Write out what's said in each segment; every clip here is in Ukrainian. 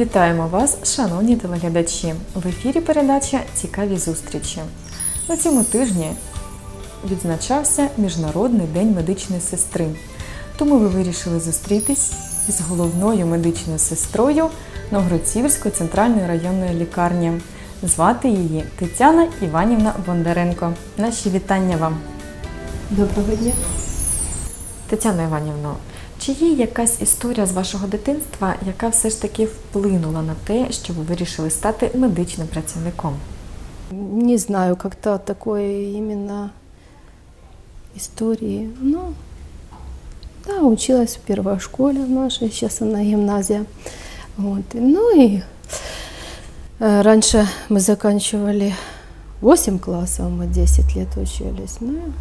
Вітаємо вас, шановні телеглядачі! В ефірі передача Цікаві зустрічі. На цьому тижні відзначався Міжнародний день медичної сестри. Тому ви вирішили зустрітись із головною медичною сестрою Новгородцівської центральної районної лікарні. Звати її Тетяна Іванівна Бондаренко. Наші вітання вам. Доброго дня. Тетяна Іванівна, чи є якась історія з вашого дитинства, яка все ж таки вплинула на те, що ви вирішили стати медичним працівником? Не знаю, как-то такой именно истории. Ну, да, училась в первой школе нашей, сейчас она гимназия. Вот. Ну и э, раньше мы заканчивали 8 классов, мы 10 лет учились. Ну, и, ну,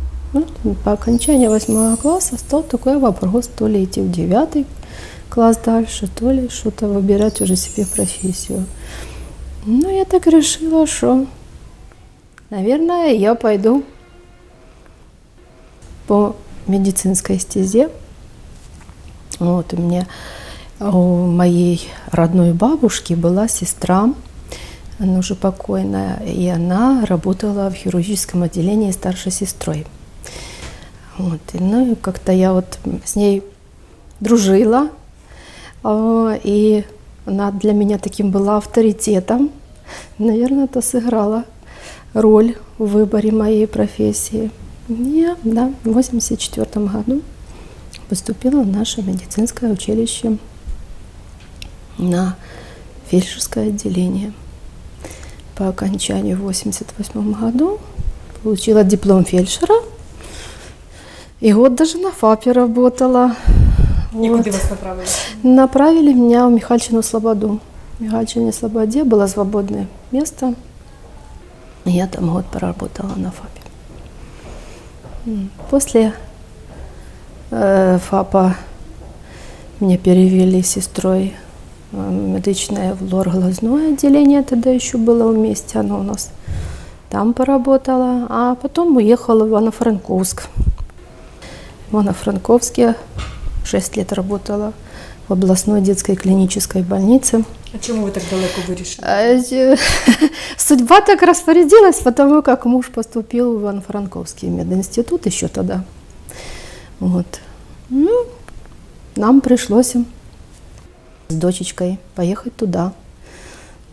по окончании 8 класса стал такой вопрос, то ли идти в 9 класс дальше, то ли что-то выбирать уже себе профессию. Ну, я так решила, что, наверное, я пойду по медицинской стезе. Вот у меня у моей родной бабушки была сестра, она уже покойная, и она работала в хирургическом отделении старшей сестрой. Вот, и, ну и как-то я вот с ней дружила, а, и она для меня таким была авторитетом. Наверное, это сыграло роль в выборе моей профессии. Я, да, в 1984 году поступила в наше медицинское училище на фельдшерское отделение. По окончанию в 1988 году получила диплом фельдшера. И год даже на ФАПе работала. Вот. вас направили? Направили меня в Михальчину Слободу. В Михальчине Слободе было свободное место. И Я там год проработала на ФАПе. После э, ФАПа меня перевели сестрой э, медичное в лор-глазное отделение, тогда еще было вместе оно у нас. Там поработала, а потом уехала в Ивано-Франковск. В Ивано-Франковске 6 лет работала в областной детской клинической больнице. А чому ви так далеко вирішили? А, э, Судьба так распорядилась, потому как муж поступил в Ивано-Франковский мединститут еще тогда. Вот. Ну, нам пришлось с дочечкой поехать туда.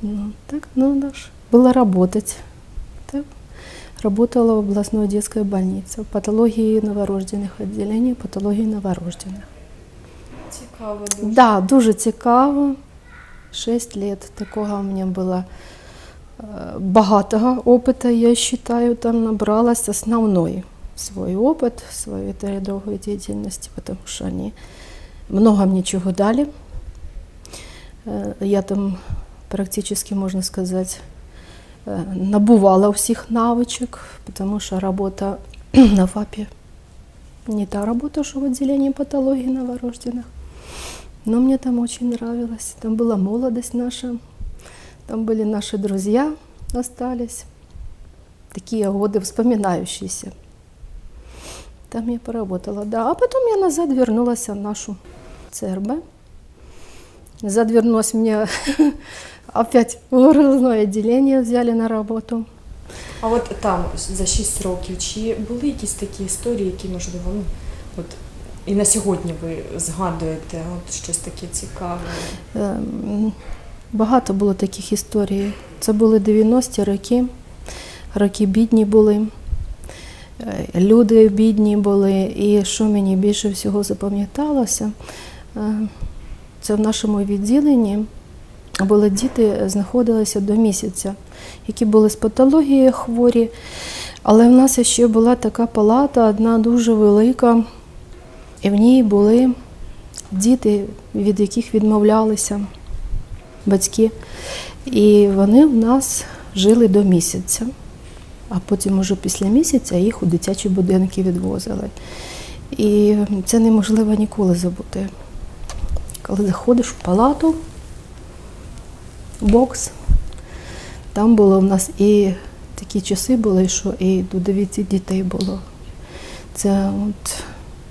Ну, так надо ж было работать. Так. Работала в областной детской больнице, в патологии новорожденных, отделении патологии новорожденных. Цікаво Да, дуже цікаво. Шість лет такого у мене було е, багатого опиту, я вважаю, там набралась основной свой опыт, своей этой рядовой деятельности, потому что они много мне чего дали. Е, Я там практически, можно сказать, е, набувала всіх навичок, потому что работа на ФАПе не та работа, что в отделении патологии новорожденных. Но мне там очень нравилось. Там была молодость наша, там были наши друзья, остались. Такие годы вспоминающиеся. Там я поработала, да. А потом я назад вернулась в нашу ЦРБ. Назад вернулась мне опять в глазное отделение взяли на работу. А от там за 6 років чи були якісь такі історії, які можливо ну, от і на сьогодні ви згадуєте от щось таке цікаве? Ем, Багато було таких історій. Це були 90-ті роки. Роки бідні були, е, люди бідні були. І що мені більше всього запам'яталося, е, це в нашому відділенні були діти, знаходилися до місяця, які були з патологією хворі. Але в нас ще була така палата, одна дуже велика, і в ній були діти, від яких відмовлялися батьки. І вони в нас жили до місяця, а потім уже після місяця їх у дитячі будинки відвозили. І це неможливо ніколи забути. Коли заходиш в палату, бокс, там було в нас і такі часи були, що і до 9 дітей було. Це от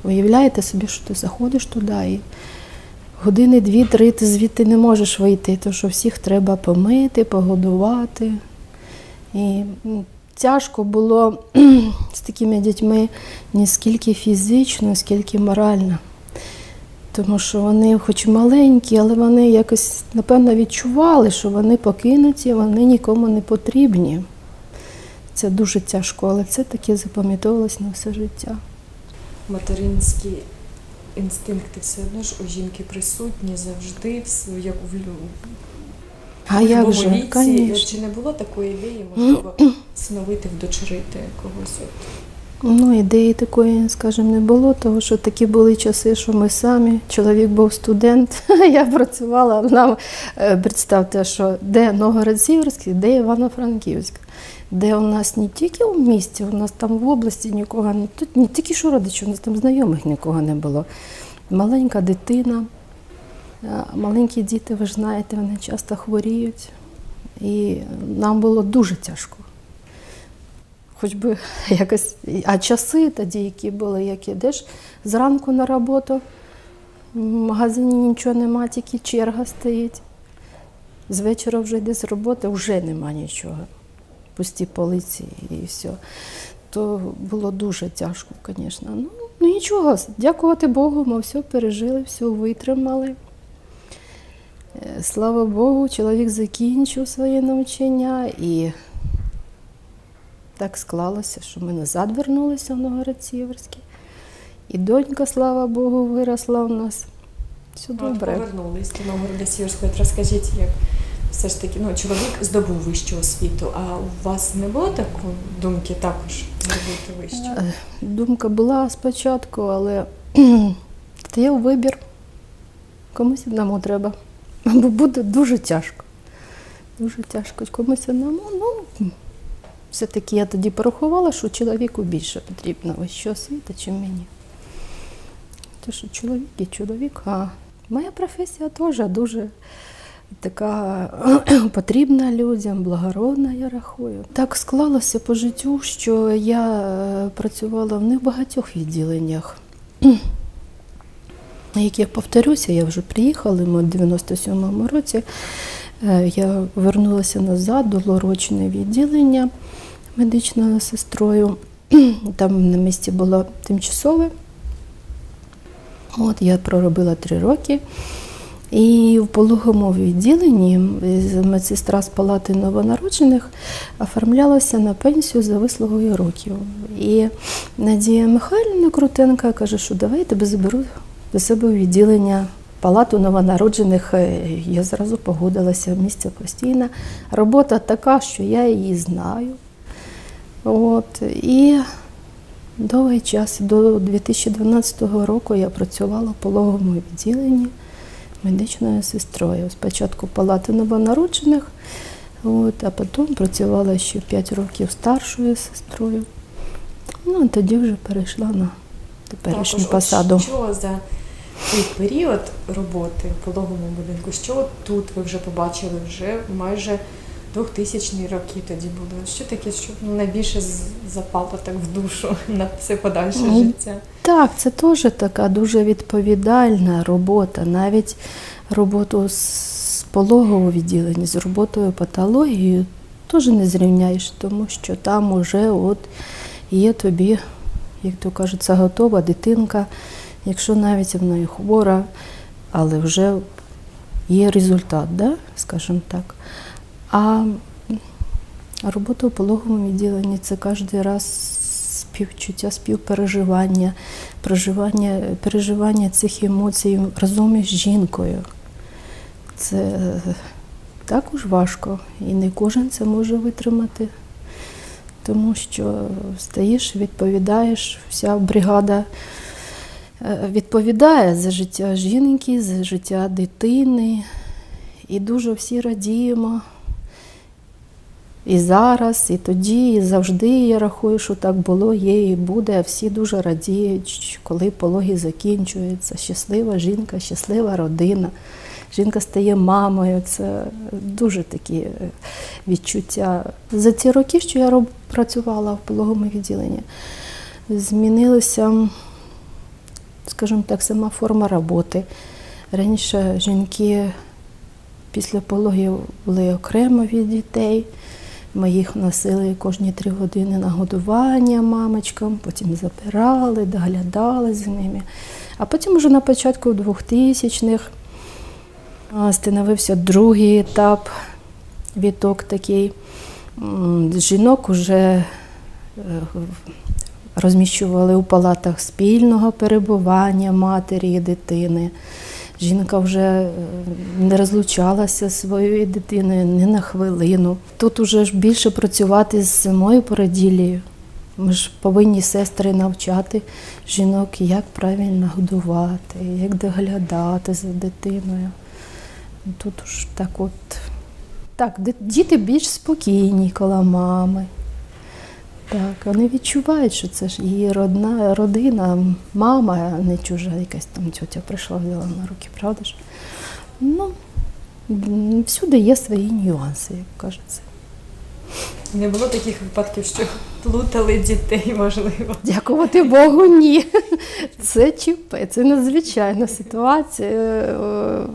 уявляєте собі, що ти заходиш туди і години дві-три ти звідти не можеш вийти, тому що всіх треба помити, погодувати. І тяжко було з такими дітьми не скільки фізично, скільки морально. Тому що вони, хоч маленькі, але вони якось, напевно, відчували, що вони покинуті, вони нікому не потрібні. Це дуже тяжко, але це таке запам'ятовувалось на все життя. Материнські інстинкти все одно ж у жінки присутні завжди, в- як в А як же, віці. Чи не було такої ідеї, можливо, сновити, вдочерити когось? Ну, ідеї такої, скажімо, не було, тому що такі були часи, що ми самі. Чоловік був студент, я працювала. Нам е, представте, що де Новгород-Сіверський, де Івано-Франківськ, де у нас не тільки в місті, у нас там в області нікого, тут не тільки що родичів, у нас там знайомих нікого не було. Маленька дитина, е, маленькі діти, ви ж знаєте, вони часто хворіють. І нам було дуже тяжко хоч би якось. А часи тоді, які були, як ідеш зранку на роботу, в магазині нічого нема, тільки черга стоїть. З вечора вже йде з роботи, вже нема нічого. Пусті полиці і все. То було дуже тяжко, звісно. Ну, ну нічого, дякувати Богу, ми все пережили, все витримали. Е, Слава Богу, чоловік закінчив своє навчання і так склалося, що ми назад вернулися в Новгород-Сіверський. І донька, слава Богу, виросла у нас. Все добре. повернулись до Новгорода Сіверського. От Розкажіть, як все ж таки, ну, чоловік здобув вищу освіту, а у вас не було такої думки також зробити вищу? Е, Думка була спочатку, але є вибір. Комусь одному треба. Бо буде дуже тяжко. Дуже тяжко. Комусь одному. Ну, все-таки я тоді порахувала, що чоловіку більше потрібно вища освіта, чим мені. Те, що чоловік і чоловік, а моя професія теж дуже така потрібна людям, благородна, я рахую. Так склалося по життю, що я е, працювала в них багатьох відділеннях. Як я повторюся, я вже приїхала, ми в 97-му році. е, Я вернулася назад до лорочне відділення медичною сестрою. Там на місці було тимчасове. От я проробила три роки. І в пологовому відділенні медсестра з палати новонароджених оформлялася на пенсію за вислугою років. І Надія Михайлівна Крутенка каже, що давай я тебе заберу до себе у відділення палату новонароджених. Е, Я зразу погодилася, місце постійне. Робота така, що я її знаю. От. І довгий час, до 2012 року я працювала в пологовому відділенні медичною сестрою. Спочатку палати новонароджених, от, а потім працювала ще 5 років старшою сестрою. Ну, а тоді вже перейшла на теперішню Також, от посаду. Що за цей період роботи в пологовому будинку? Що тут ви вже побачили? Вже майже 2000 роки тоді були. Що таке, що ну, найбільше запало так в душу на все подальше Ну, життя? Так, це теж така дуже відповідальна робота. Навіть роботу з пологового відділення, з роботою патологією теж не зрівняєш, тому що там уже от є тобі, як то кажеться, готова дитинка, якщо навіть вона і хвора, але вже є результат, да? скажімо так. А робота у пологовому відділенні це кожен раз співчуття, співпереживання, проживання, переживання цих емоцій разом із жінкою. Це також важко, і не кожен це може витримати, тому що стоїш, відповідаєш, вся бригада е, відповідає за життя жінки, за життя дитини. І дуже всі радіємо. І зараз, і тоді, і завжди я рахую, що так було, є і буде. Всі дуже радіють, коли пологи закінчуються. Щаслива жінка, щаслива родина. Жінка стає мамою. Це дуже такі е, відчуття. За ці роки, що я працювала в пологовому відділенні, змінилася, скажімо так, сама форма роботи. Раніше жінки після пологів були окремо від дітей. Ми їх носили кожні три години на годування мамочкам, потім забирали, доглядали за ними. А потім вже на початку 2000-х становився другий етап, віток такий. Жінок вже розміщували у палатах спільного перебування матері і дитини. Жінка вже е, не розлучалася зі своєю дитиною ні на хвилину. Тут уже ж більше працювати з самою породіллею. Ми ж повинні сестри навчати жінок, як правильно годувати, як доглядати за дитиною. Тут уж так от. Так, діти більш спокійні коло мами. Так, вони відчувають, що це ж її родна родина, мама, а не чужа якась там тьотя прийшла, взяла на руки, правда ж? Ну, всюди є свої нюанси, як кажеться. Не було таких випадків, що плутали дітей, можливо. Дякувати Богу, ні. Це ЧП, це надзвичайна ситуація. Е,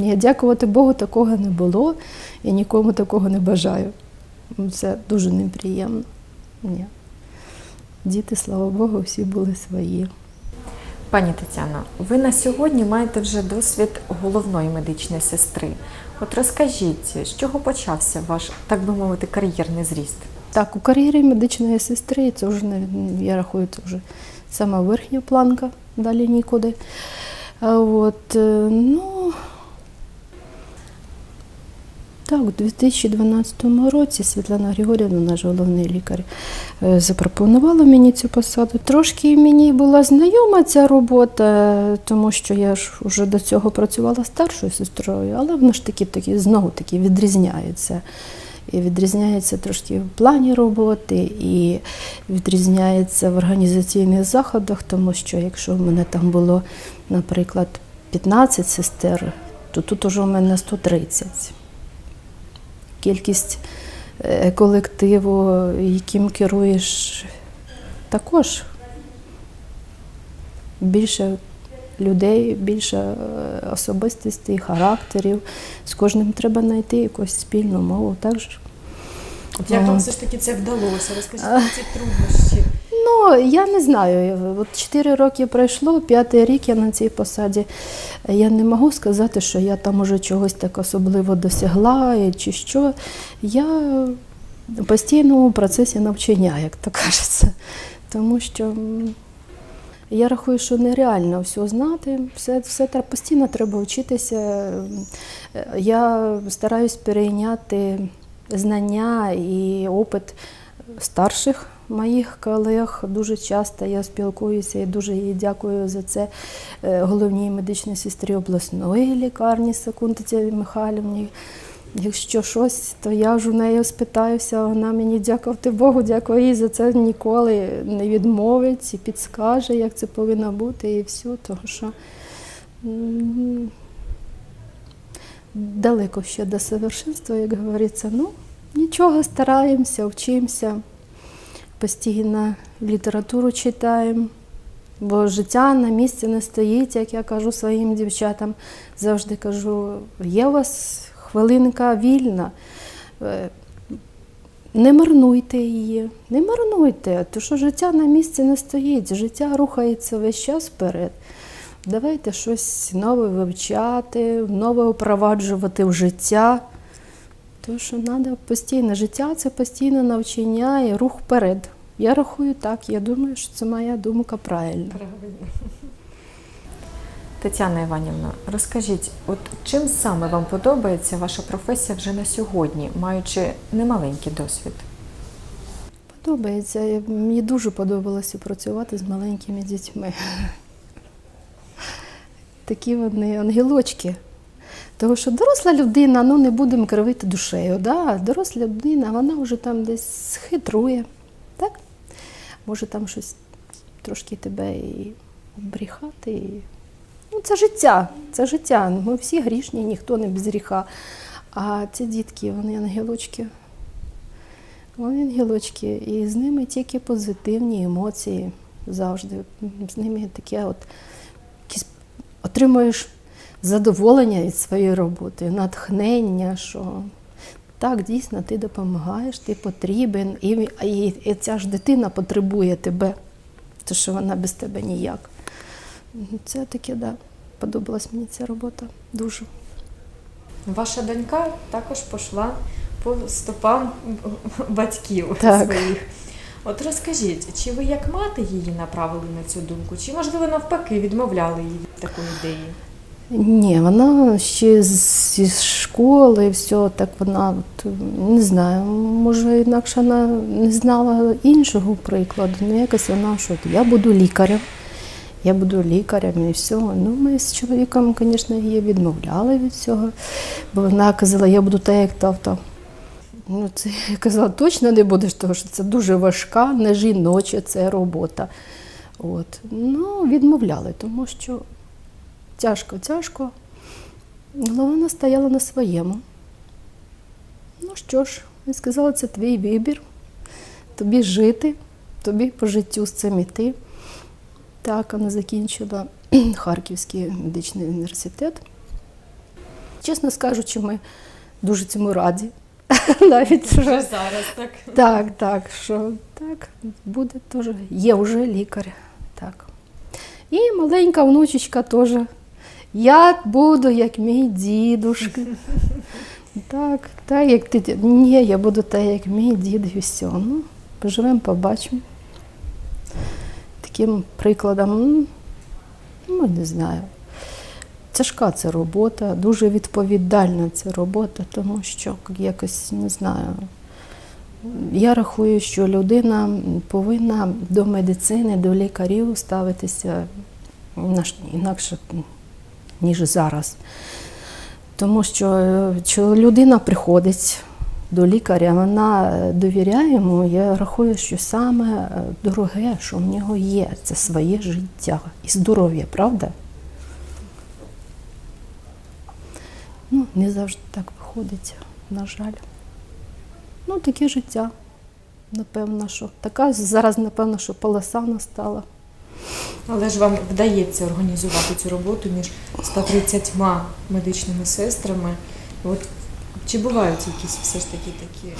Ні, дякувати Богу, такого не було. Я нікому такого не бажаю. Це дуже неприємно. Ні. Діти, слава Богу, всі були свої. Пані Тетяно, ви на сьогодні маєте вже досвід головної медичної сестри. От розкажіть, з чого почався ваш, так би мовити, кар'єрний зріст? Так, у кар'єрі медичної сестри це вже я рахую, це вже сама верхня планка, далі нікуди. От, е, ну, так, у 2012 році Світлана Григорівна, наш головний лікар, е, запропонувала мені цю посаду. Трошки мені була знайома ця робота, тому що я ж вже до цього працювала старшою сестрою, але воно ж таки, таки знову таки відрізняється. І відрізняється трошки в плані роботи, і відрізняється в організаційних заходах, тому що якщо в мене там було, наприклад, 15 сестер, то тут уже у мене 130. Кількість е, колективу, яким керуєш, також більше людей, більше е, особистостей, характерів. З кожним треба знайти якусь спільну мову. Так як вам все ж таки це вдалося? Розкажіть про ці труднощі. Ну, я не знаю. От 4 роки пройшло, п'ятий рік я на цій посаді. Я не можу сказати, що я там уже чогось так особливо досягла чи що. Я в постійному процесі навчання, як то кажеться. Тому що я рахую, що нереально все знати, все, все постійно треба вчитися. Я стараюсь перейняти знання і опит старших моїх колег. Дуже часто я спілкуюся і дуже їй дякую за це е, головній медичній сестрі обласної лікарні Секундиці Михайлівні. Якщо щось, то я вже у неї спитаюся, вона мені дякувати Богу, дякую їй за це ніколи не відмовить і підскаже, як це повинно бути, і все, тому що далеко ще до совершенства, як говориться. Ну, нічого, стараємося, вчимося, постійно літературу читаємо. Бо життя на місці не стоїть, як я кажу своїм дівчатам. Завжди кажу, є у вас хвилинка вільна. е, Не марнуйте її, не марнуйте, тому що життя на місці не стоїть, життя рухається весь час вперед. Давайте щось нове вивчати, нове впроваджувати в життя. Тому що треба постійно життя це постійне навчання і рух вперед. Я рахую так, я думаю, що це моя думка правильна. Правильно. Тетяна Іванівна, розкажіть, от чим саме вам подобається ваша професія вже на сьогодні, маючи немаленький досвід? Подобається. Мені дуже подобалося працювати з маленькими дітьми. Такі вони ангелочки. Тому що доросла людина, ну не будемо кривити душею. Да? Доросла людина, вона вже там десь хитрує. Так? Може там щось трошки тебе і обріхати. І... Ну, це життя, це життя. Ми всі грішні, ніхто не без гріха. А ці дітки, вони ангелочки. Вони ангелочки, і з ними тільки позитивні емоції завжди. З ними таке от якісь отримуєш задоволення від своєї роботи, натхнення, що так, дійсно, ти допомагаєш, ти потрібен, і, і, і ця ж дитина потребує тебе, тому що вона без тебе ніяк. Це таке, да. Подобалась мені ця робота дуже. Ваша донька також пішла по стопам батьків Так. своїх. От розкажіть, чи ви як мати її направили на цю думку, чи можливо навпаки відмовляли її від такої ідеї? Ні, вона ще зі школи, все так вона от, не знаю, може інакше вона не знала іншого прикладу. Ну якось вона що я буду лікарем. Я буду лікарем і все. Ну, ми з чоловіком, звісно, її відмовляли від цього, бо вона казала, я буду так, як тато. Ну, це я казала, точно не будеш, тому що це дуже важка, не жіноча це робота. От. Ну, відмовляли, тому що тяжко, тяжко. Але вона стояла на своєму. Ну що ж, я сказала, це твій вибір. Тобі жити, тобі по життю з цим іти. Так, вона закінчила Харківський медичний університет. Чесно скажучи, ми дуже цьому раді. Навіть вже зараз, так? так, так, що так, буде теж. Є вже лікар. Так. І маленька внучечка теж. Я буду як мій дідушка. Так, так, як ти. Ні, я буду так, як мій дід і все. Ну, поживемо, побачимо. Таким прикладом, ну, не знаю. Тяжка це робота, дуже відповідальна ця робота, тому що якось не знаю. Я рахую, що людина повинна до медицини, до лікарів ставитися інакше, ніж зараз. Тому що, е, людина приходить до лікаря, вона е, довіряє йому. Я рахую, що саме е, дороге, що в нього є, це своє життя і здоров'я, правда? Ну, не завжди так виходить, на жаль. Ну, таке життя. Напевно, що така зараз, напевно, що полоса настала. Але ж вам вдається організувати цю роботу між 130 медичними сестрами. От чи бувають якісь все ж таки такі?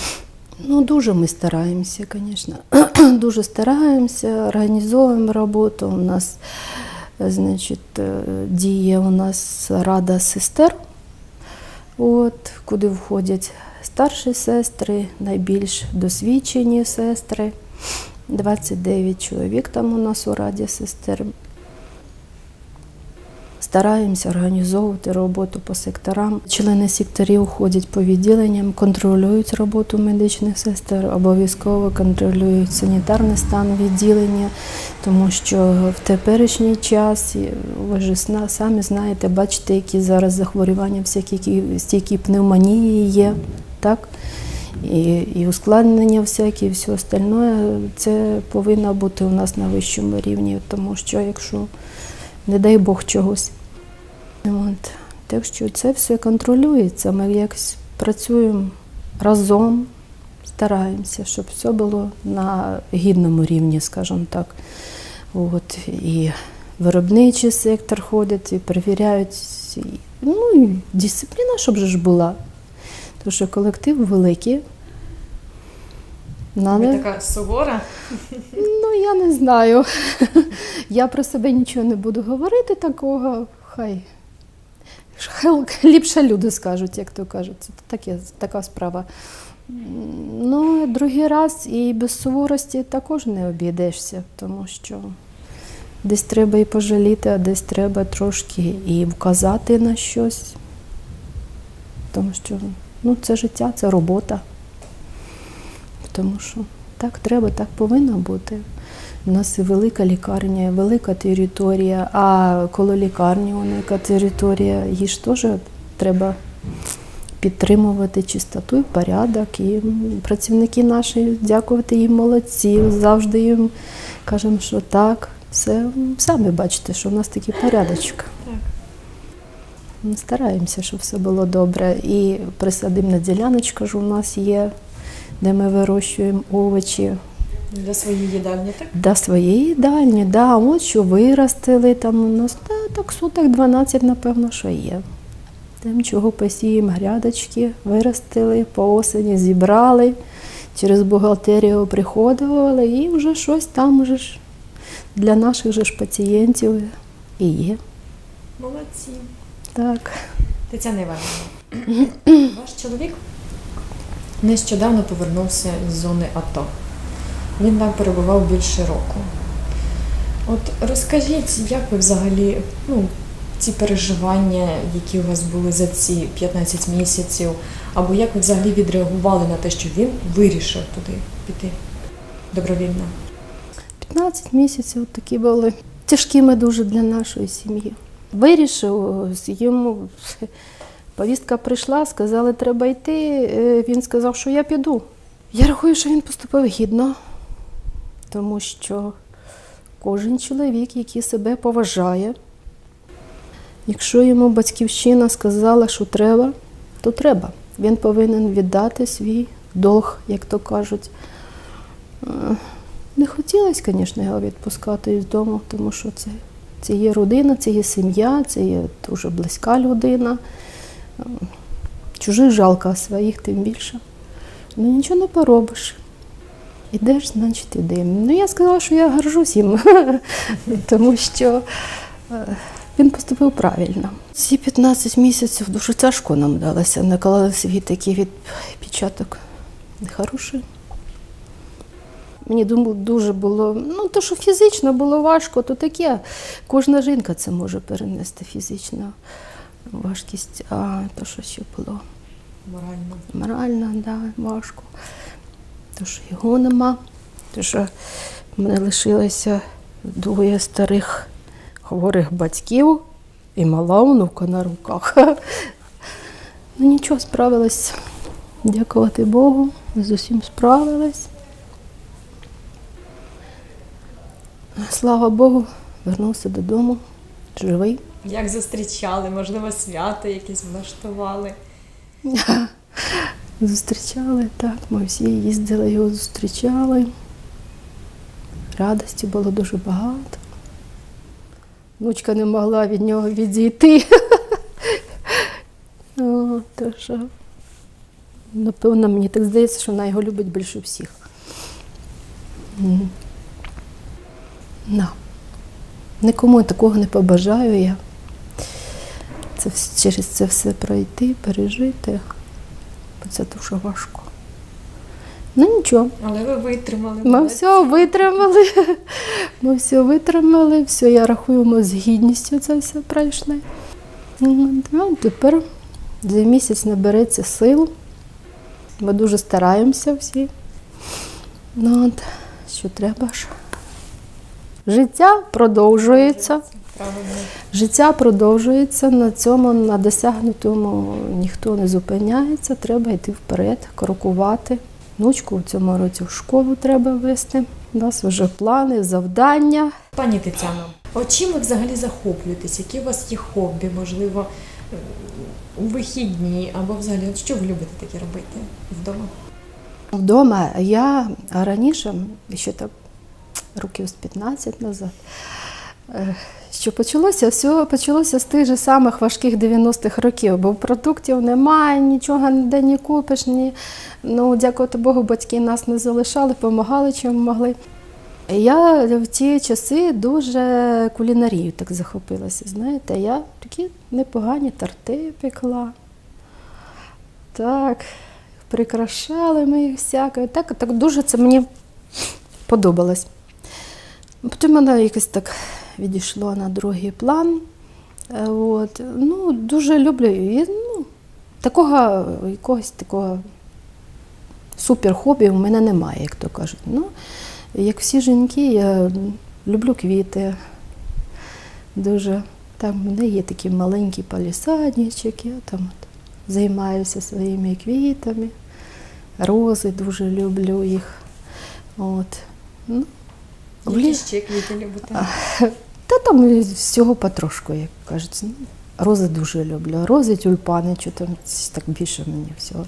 Ну, дуже ми стараємося, звісно. дуже стараємося, організовуємо роботу. У нас, е, значить, е, діє у нас рада сестер, от, куди входять старші сестри, найбільш досвідчені сестри. 29 чоловік там у нас у раді сестер. Стараємося організовувати роботу по секторам. Члени секторів ходять по відділенням, контролюють роботу медичних сестер, обов'язково контролюють санітарний стан відділення, тому що в теперішній час, ви ж самі знаєте, бачите, які зараз захворювання, всякі стійкі пневмонії є. Так? І, і ускладнення всякі, і все остальне, це повинно бути у нас на вищому рівні, тому що якщо, не дай Бог чогось. От. Так що це все контролюється. Ми якось працюємо разом, стараємося, щоб все було на гідному рівні, скажімо так. От. І виробничий сектор ходять і перевіряють. Ну, і дисципліна, щоб ж була. Тому що колектив великий. Ви така сувора? Ну, я не знаю. Я про себе нічого не буду говорити такого. Хай. Хай ліпше люди скажуть, як то кажуть. Це таке, така справа. Ну, другий раз і без суворості також не обійдешся, тому що десь треба і пожаліти, а десь треба трошки і вказати на щось. Тому що ну, це життя, це робота. Тому що так треба, так повинно бути. У нас і велика лікарня, велика територія, а коло лікарні велика територія, її ж теж треба підтримувати чистоту і порядок. І працівники наші, дякувати їм молодці, завжди їм кажемо, що так, все самі бачите, що в нас такий порядочок. Стараємося, щоб все було добре. І присадибна діляночка ж у нас є, де ми вирощуємо овочі. Для своєї їдальні, так? До своєї їдальні, да, от що виростили там у нас, та, так суток 12, напевно, що є. Тим, чого посіємо грядочки, виростили, по осені зібрали, через бухгалтерію приходували і вже щось там вже ж для наших же ж пацієнтів і є. Молодці. Так. Тетяна Іванівна, ваш чоловік нещодавно повернувся з зони АТО. Він там перебував більше року. От розкажіть, як ви взагалі, ну, ці переживання, які у вас були за ці 15 місяців, або як ви взагалі відреагували на те, що він вирішив туди піти добровільно? 15 місяців такі були тяжкими дуже для нашої сім'ї. Вирішив, йому повістка прийшла, сказали, треба йти. Е, Він сказав, що я піду. Я рахую, що він поступив гідно, тому що кожен чоловік, який себе поважає, якщо йому батьківщина сказала, що треба, то треба. Він повинен віддати свій долг, як то кажуть. Е, Не хотілося, звісно, його відпускати із дому, тому що це, це є родина, це є сім'я, це є дуже близька людина. Чужих жалко, а своїх тим більше. Ну нічого не поробиш. Ідеш, значить, іди. Ну, я сказала, що я горжусь їм, тому що е, він поступив правильно. Ці 15 місяців дуже тяжко нам далося. Наклали свій такий відпечаток нехороший. Мені думаю, дуже було, ну то, що фізично було важко, то таке. Кожна жінка це може перенести фізичну важкість, а то, що ще було Морально. морально, да, важко. То, що його нема, то, що в мене лишилося двоє старих хворих батьків і мала онука на руках. Ну нічого, справилась. Дякувати Богу, з усім справилась. Слава Богу, вернувся додому, живий. Як зустрічали, можливо, свято якесь влаштували. Зустрічали, так, ми всі їздили, його зустрічали. Радості було дуже багато. Внучка не могла від нього відійти. О, то що, напевно, мені так здається, що вона його любить більше всіх. На. Нікому такого не побажаю я. Це, через це все пройти, пережити. Бо це дуже важко. Ну нічого. Але ви витримали. Ми молодці. все витримали. Ми все витримали, все, я рахую, ми з гідністю це все пройшли. Ну, ну, тепер за місяць набереться сил. Ми дуже стараємося всі. Ну, от, що треба ж. Життя продовжується. Життя продовжується на цьому, на досягнутому ніхто не зупиняється, треба йти вперед, крокувати. Внучку в цьому році в школу треба вести. У нас вже плани, завдання. Пані Тетяно, от чим ви взагалі захоплюєтесь? Які у вас є хобі, можливо, у вихідні або взагалі, от що ви любите таке робити вдома? Вдома я раніше, ще так років з 15 назад, е, що почалося, все почалося з тих же самих важких 90-х років, бо продуктів немає, нічого ніде не купиш. Ні. Ну, дякувати Богу, батьки нас не залишали, допомагали чим могли. Я в ті часи дуже кулінарією так захопилася. Знаєте, я такі непогані торти пекла. Так, прикрашали ми їх всяке. Так, так дуже це мені подобалось. Потім мене якось так відійшло на другий план. Е, От. Ну, дуже люблю. І, ну, такого якогось такого супер-хобі в мене немає, як то кажуть. Ну, як всі жінки, я люблю квіти. Дуже. Там в мене є такий маленький палісадничок, я там от займаюся своїми квітами. Рози дуже люблю їх. От. Ну, Які ще квіти любите? та там всього потрошку, як кажуть. Ну, Рози дуже люблю. Рози, тюльпани, що там так більше мені всього.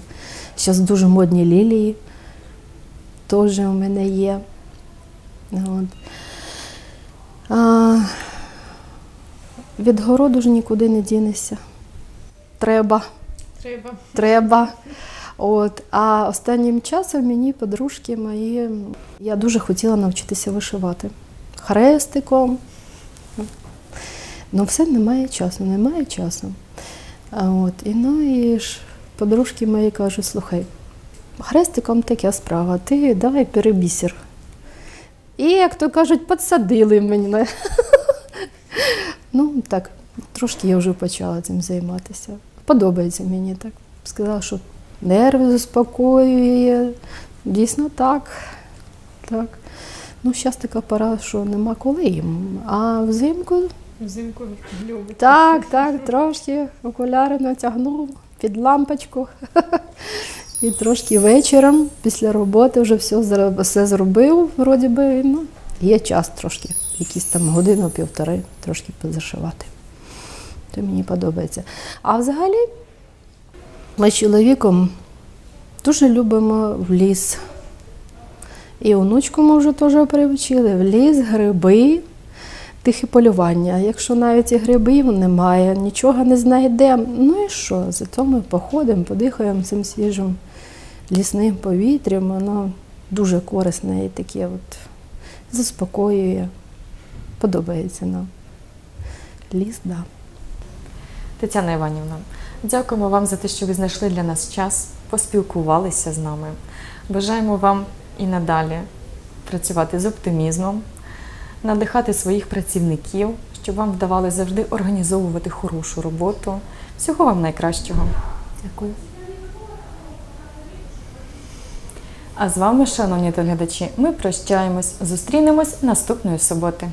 Зараз дуже модні лілії. Теж у мене є. От. А, від городу ж нікуди не дінешся. Треба. Треба. треба. От. А останнім часом мені подружки мої, я дуже хотіла навчитися вишивати хрестиком. Ну, все немає часу, немає часу. От, і ну і ж подружки мої кажуть, слухай, хрестиком така справа, ти давай перебісір. І, як то кажуть, підсадили мене. Ну, так, трошки я вже почала цим займатися. Подобається мені так. Сказала, що нерви заспокоює. Дійсно так. так. Ну, зараз така пора, що нема коли їм. А взимку Взимку любить. так, так, трошки окуляри натягнув під лампочку. І трошки вечором після роботи вже все, все зробив, вроді би, ну, є час трошки, якісь там годину-півтори трошки позашивати. То мені подобається. А взагалі ми з чоловіком дуже любимо в ліс. І онучку ми вже теж привчили в ліс, гриби, тихе полювання. Якщо навіть і грибів немає, нічого не знайдемо. Ну і що? Зато ми походимо, подихаємо цим свіжим лісним повітрям. Воно дуже корисне і таке от заспокоює. Подобається нам. Ліс, так. Да. Тетяна Іванівна, дякуємо вам за те, що ви знайшли для нас час, поспілкувалися з нами. Бажаємо вам і надалі працювати з оптимізмом, надихати своїх працівників, щоб вам вдавалося завжди організовувати хорошу роботу. Всього вам найкращого. Дякую. А з вами, шановні телеглядачі, ми прощаємось. Зустрінемось наступної суботи.